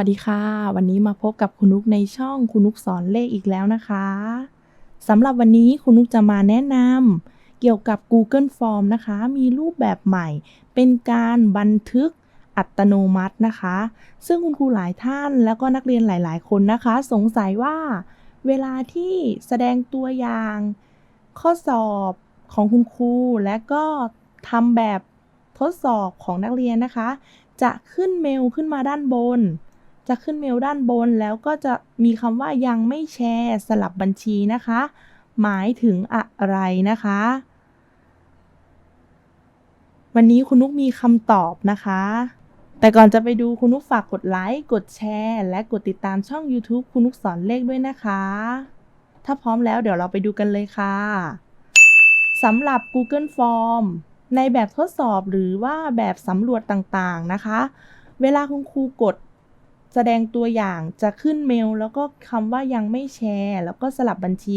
วัสดีค่ะ วันนี้มาพบกับคุณนุกในช่องคุณนุกสอนเลขอีกแล้วนะคะสำหรับวันนี้คุณนุกจะมาแนะนำเกี่ยวกับ Google Form นะคะ มีรูปแบบใหม่ เป็นการบันทึกอัตโนมัตินะคะ ซึ่งคุณครูหลายท่านแล้วก็นักเรียนหลาย ๆ คนนะคะ สงสัยว่า เวลาที่แสดงตัวอย่าง ข้อสอบของคุณครูและก็ทำแบบทดสอบของนักเรียนนะคะ จะขึ้นเมลขึ้นมาด้านบน จะขึ้นเมลด้านบนแล้วก็จะมีคำว่ายังไม่แชร์สลับบัญชีนะคะ หมายถึงอะไรนะคะ วันนี้คุณนุกมีคำตอบนะคะ แต่ก่อนจะไปดูคุณนุกฝากกดไลค์กดแชร์ และกดติดตามช่อง YouTube คุณนุกสอนเลขด้วยนะคะ ถ้าพร้อมแล้วเดี๋ยวเราไปดูกันเลยค่ะสำหรับ Google Form ในแบบทดสอบหรือว่าแบบสำรวจต่างๆนะคะ เวลาคุณครูกด แสดงตัวอย่างจะขึ้นเมล แล้วก็คำว่ายังไม่แชร์ แล้วก็สลับบัญชี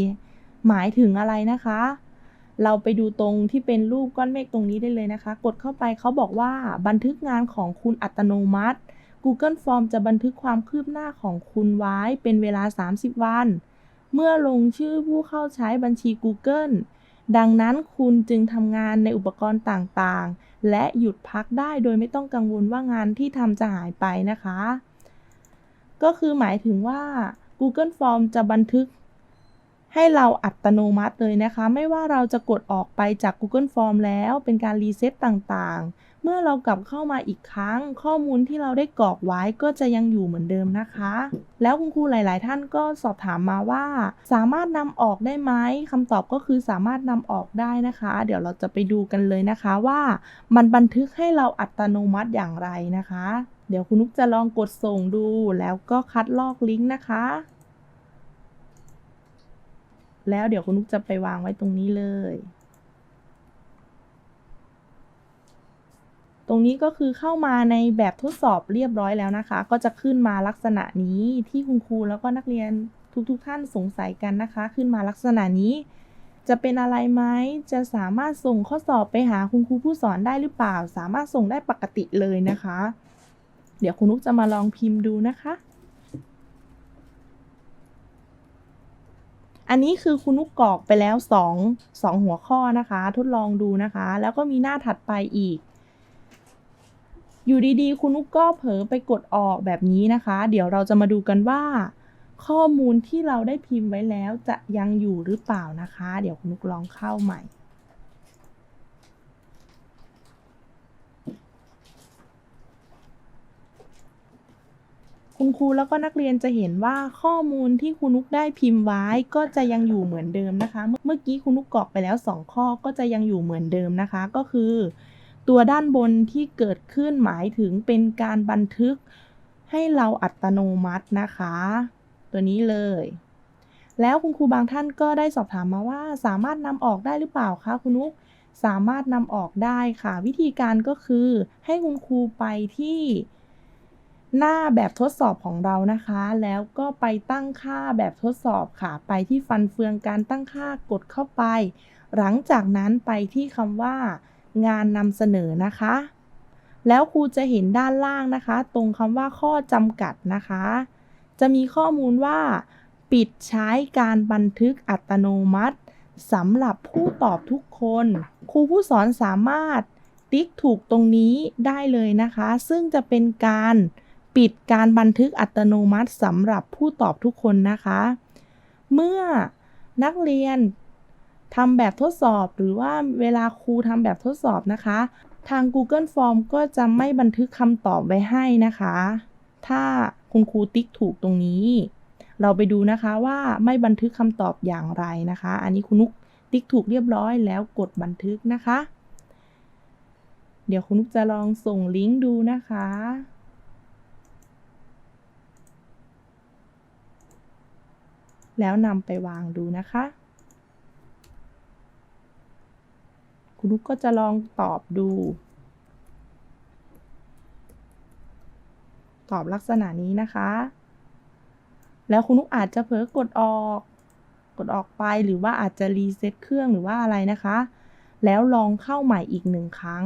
หมายถึงอะไรนะคะ เราไปดูตรงที่เป็นรูปก้อนเมฆตรงนี้ได้เลยนะคะ กดเข้าไปเขาบอกว่าบันทึกงานของคุณอัตโนมัติ Google Form จะบันทึกความคืบหน้าของคุณไว้เป็นเวลา 30 วัน เมื่อลงชื่อผู้เข้าใช้บัญชี Google ดังนั้นคุณจึงทำงานในอุปกรณ์ต่างๆ และหยุดพักได้โดยไม่ต้องกังวลว่างานที่ทำจะหายไปนะคะ ก็คือหมายถึงว่า Google Form จะบันทึกให้เราอัตโนมัติเลยนะคะ ไม่ว่าเราจะกดออกไปจาก Google Form แล้วเป็นการรีเซ็ตต่างๆ เมื่อเรากลับเข้ามาอีกครั้ง ข้อมูลที่เราได้กรอกไว้ก็จะยังอยู่เหมือนเดิมนะคะ แล้วคุณครูหลาย ๆ ท่านก็สอบถามมาว่า สามารถนำออกได้ไหมคำตอบก็คือสามารถนำออกได้นะคะ เดี๋ยวเราจะไปดูกันเลยนะคะว่า มันบันทึกให้เราอัตโนมัติอย่างไรนะคะ เดี๋ยวคุณนุกจะลองกดส่งดูแล้วก็คัดลอกลิงก์นะคะ แล้วเดี๋ยวคุณนุกจะไปวางไว้ตรงนี้เลย ตรงนี้ก็คือเข้ามาในแบบทดสอบเรียบร้อยแล้วนะคะ ก็จะขึ้นมาลักษณะนี้ที่คุณครูแล้วก็นักเรียนทุกๆทท่านสงสัยกันนะคะ ขึ้นมาลักษณะนี้ จะเป็นอะไรไหมจะสามารถส่งข้อสอบไปหาคุณครูผู้สอนได้หรือเปล่า สามารถส่งได้ปกติเลยนะคะ เดี๋ยวคุณนุกจะมาลองพิมพ์ดูนะคะ อันนี้คือคุณนุกกรอกไปแล้ว2 2หัวข้อนะคะ ทดลองดูนะคะ แล้วก็มีหน้าถัดไปอีก อยู่ดีๆ คุณนุกก็เผลอไปกดออกแบบนี้นะคะ เดี๋ยวเราจะมาดูกันว่า ข้อมูลที่เราได้พิมพ์ไว้แล้วจะยังอยู่หรือเปล่านะคะ เดี๋ยวคุณนุกลองเข้าใหม่ คุณครูแล้วก็นักเรียนจะเห็นว่าข้อมูลที่คุณนุกได้พิมพ์ไว้ก็จะยังอยู่เหมือนเดิมนะคะ เมื่อกี้คุณนุกกรอกไปแล้ว 2 ข้อก็จะยังอยู่เหมือนเดิมนะคะ ก็คือ ตัวด้านบนที่เกิดขึ้นหมายถึงเป็นการบันทึกให้เราอัตโนมัตินะคะ ตัวนี้เลย แล้วคุณครูบางท่านก็ได้สอบถามมาว่าสามารถนำออกได้หรือเปล่าคะคุณนุกสามารถนำออกได้ค่ะ วิธีการก็คือให้คุณครูไปที่ หน้าแบบทดสอบของเรานะคะ แล้วก็ไปตั้งค่าแบบทดสอบค่ะ ไปที่ฟันเฟืองการตั้งค่ากดเข้าไป หลังจากนั้นไปที่คำว่า งานนำเสนอนะคะ แล้วครูจะเห็นด้านล่างนะคะ ตรงคำว่าข้อจำกัดนะคะ จะมีข้อมูลว่า ปิดใช้การบันทึกอัตโนมัติสำหรับผู้ตอบทุกคน ครูผู้สอนสามารถติ๊กถูกตรงนี้ได้เลยนะคะ ซึ่งจะเป็นการ ปิดการบันทึกอัตโนมัติสำหรับผู้ตอบทุกคนนะคะ เมื่อนักเรียนทำแบบทดสอบหรือว่าเวลาครูทำแบบทดสอบนะคะ ทาง Google Form ก็จะไม่บันทึกคำตอบไว้ให้นะคะ ถ้าคุณครูติ๊กถูกตรงนี้ เราไปดูนะคะว่าไม่บันทึกคำตอบอย่างไรนะคะ อันนี้คุณนุกติ๊กถูกเรียบร้อยแล้วกดบันทึกนะคะ เดี๋ยวคุณนุกจะลองส่งลิงก์ดูนะคะ แล้วนำไปวางดูนะคะ คุณนุกก็จะลองตอบดู ตอบลักษณะนี้นะคะ แล้วคุณนุกอาจจะเผลอกดออก กดออกไปหรือว่าอาจจะรีเซ็ตเครื่องหรือว่าอะไรนะคะ แล้วลองเข้าใหม่อีกหนึ่งครั้ง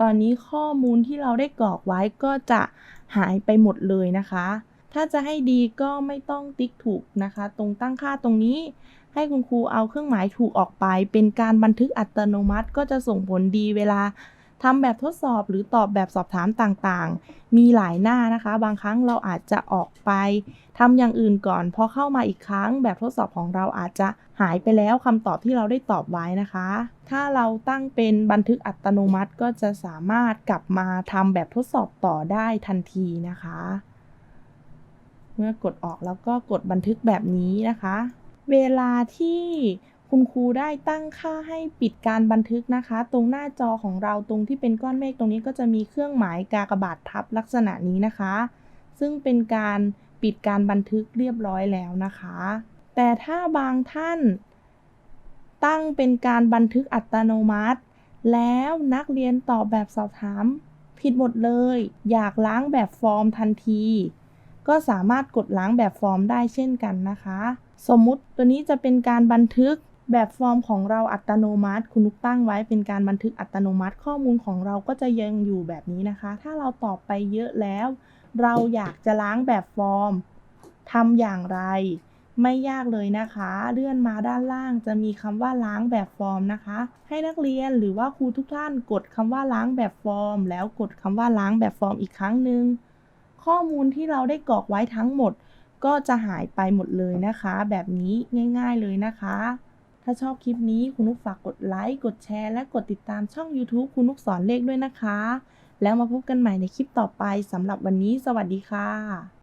ตอนนี้ข้อมูลที่เราได้กรอกไว้ก็จะหายไปหมดเลยนะคะ ถ้าจะให้ดีก็ไม่ต้องติ๊กถูกนะคะ ตรงตั้งค่าตรงนี้ ให้คุณครูเอาเครื่องหมายถูกออกไป เป็นการบันทึกอัตโนมัติก็จะส่งผลดีเวลา ทำแบบทดสอบหรือตอบแบบสอบถามต่างๆ มีหลายหน้านะคะ บางครั้งเราอาจจะออกไปทำอย่างอื่นก่อนพอเข้ามาอีกครั้ง แบบทดสอบของเราอาจจะหายไปแล้วคำตอบที่เราได้ตอบไว้นะคะ ถ้าเราตั้งเป็นบันทึกอัตโนมัติก็จะสามารถกลับมาทำแบบทดสอบต่อได้ทันทีนะคะ เมื่อกดออกแล้วก็กดบันทึกแบบนี้นะคะ เวลาที่ คุณครูได้ตั้งค่าให้ปิดการบันทึกนะคะ ตรงหน้าจอของเราตรงที่เป็นก้อนเมฆตรงนี้ก็จะมีเครื่องหมายกากบาททับลักษณะนี้นะคะ ซึ่งเป็นการปิดการบันทึกเรียบร้อยแล้วนะคะ แต่ถ้าบางท่าน ตั้งเป็นการบันทึกอัตโนมัติ แล้วนักเรียนตอบแบบสอบถาม ผิดหมดเลย อยากล้างแบบฟอร์มทันที ก็สามารถกดล้างแบบฟอร์มได้เช่นกันนะคะ สมมุติตัวนี้จะเป็นการบันทึก แบบฟอร์มของเราอัตโนมัติ คุณนุกตั้งไว้เป็นการบันทึกอัตโนมัติ ข้อมูลของเราก็จะยังอยู่แบบนี้นะคะ ถ้าเราตอบไปเยอะแล้ว เราอยากจะล้างแบบฟอร์มทำอย่างไร ไม่ยากเลยนะคะ เลื่อนมาด้านล่างจะมีคำว่าล้างแบบฟอร์มนะคะ ให้นักเรียนหรือว่าครูทุกท่านกดคำว่าล้างแบบฟอร์ม แล้วกดคำว่าล้างแบบฟอร์มอีกครั้งหนึ่งข้อมูลที่เราได้กรอกไว้ทั้งหมด ก็จะหายไปหมดเลยนะคะ แบบนี้ง่าย ๆเลยนะคะ ถ้าชอบคลิปนี้คุณนุกฝากกดไลค์กดแชร์และกดติดตามช่อง YouTube คุณนุกสอนเลขด้วยนะคะ แล้วมาพบกันใหม่ในคลิปต่อไปสำหรับวันนี้ สวัสดีค่ะ